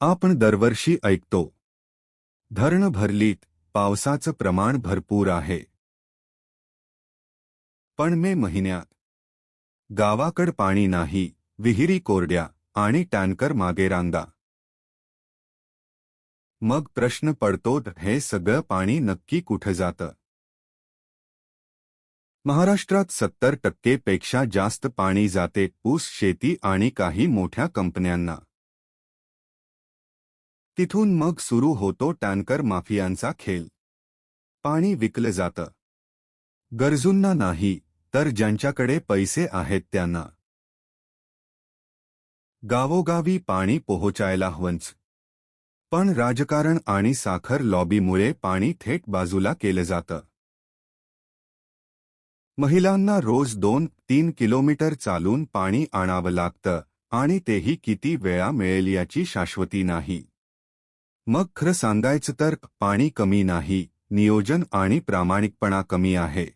आपण दरवर्षी ऐकतो. धरण भरलीत पावसाचं प्रमाण भरपूर आहे. पण मे महिन्यात. गावाकड पाणी नाही विहिरी कोरड्या आणि टँकर मागे रांगा. मग प्रश्न पडतो हे सगळं पाणी नक्की कुठं जातं? महाराष्ट्रात सत्तर टक्केपेक्षा जास्त पाणी जाते ऊस शेती आणि काही मोठ्या कंपन्यांना. तिथून मग सुरू होतो टँकर माफियांचा खेळ पाणी विकलं जातं. गरजूंना नाही तर ज्यांच्याकडे पैसे आहेत त्यांना. गावोगावी पाणी पोहोचायला हवंच. पण राजकारण आणि साखर लॉबीमुळे पाणी थेट बाजूला केलं जातं. महिलांना रोज दोन तीन किलोमीटर चालून पाणी आणावं लागतं आणि तेही किती वेळा मिळेल याची शाश्वती नाही. मग खरं सांगायचं तर पाणी कमी नाही नियोजन आणि प्रामाणिकपणा कमी आहे.